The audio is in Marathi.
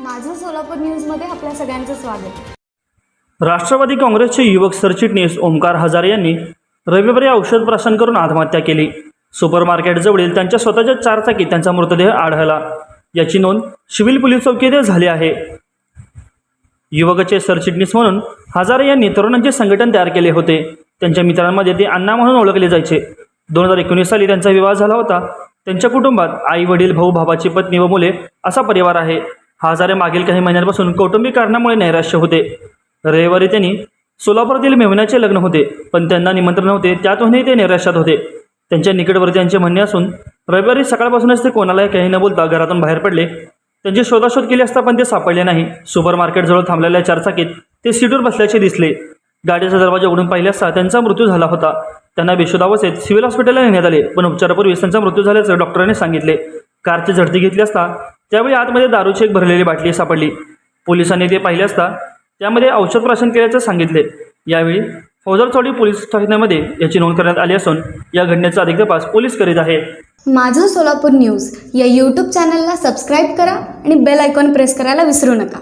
माझं सोलापूर न्यूजमध्ये आपल्या सगळ्यांचं स्वागत. राष्ट्रवादी काँग्रेसचे युवक सरचिटणीस ओमकार हजारे यांनी रविवारी औषध प्राशन करून आत्महत्या केली. सुपर मार्केटजवळील त्यांच्या स्वतःच्या चारचाकी त्यांचा मृतदेह आढळला. याची नोंद सिव्हिल पोलीस चौकीत झाली आहे. युवकाचे सरचिटणीस म्हणून हजारे यांनी तरुणांचे संघटन तयार केले होते. त्यांच्या मित्रांमध्ये ते अण्णा म्हणून ओळखले जायचे. दोन हजार एकोणीस साली त्यांचा विवाह झाला होता. त्यांच्या कुटुंबात आई वडील भाऊ भावाची पत्नी व मुले असा परिवार आहे. हजारे मागील काही महिन्यांपासून कौटुंबिक कारणामुळे नैराश्य होते. रविवारी त्यांनी सोलापुरातील मेहुण्याचे लग्न होते पण त्यांना निमंत्रण नव्हते. त्यातूनही ते निराशात होते. त्यांच्या निकटवर्तीयांचे म्हणणे असून रविवारी सकाळपासूनच ते कोणालाही काही न बोलता घरातून बाहेर पडले. त्यांची शोधाशोध केली असता पण ते सापडले नाही. सुपर मार्केटजवळ थांबलेल्या चारचाकीत ते सीटवर बसल्याचे दिसले. गाडीचा दरवाजा उघडून पाहिले असता त्यांचा मृत्यू झाला होता. त्यांना बेशुद्ध सिव्हिल हॉस्पिटलला नेण्यात आले पण उपचारापूर्वी त्यांचा मृत्यू झाल्याचं डॉक्टरांनी सांगितले. कारची झडती घेतली असता त्यावेळी आतमध्ये दारूची एक भरलेली बाटली सापडली. पोलिसांनी ते पाहिले असता त्यामध्ये औषध प्राशन केल्याचं सांगितले. यावेळी फौजरचौडी पोलीस ठाण्यामध्ये याची नोंद करण्यात आली असून या घटनेचा अधिक तपास पोलीस करीत आहेत माझं सोलापूर न्यूज या यूट्यूब चॅनलला सबस्क्राईब करा आणि बेल आयकॉन प्रेस करायला विसरू नका.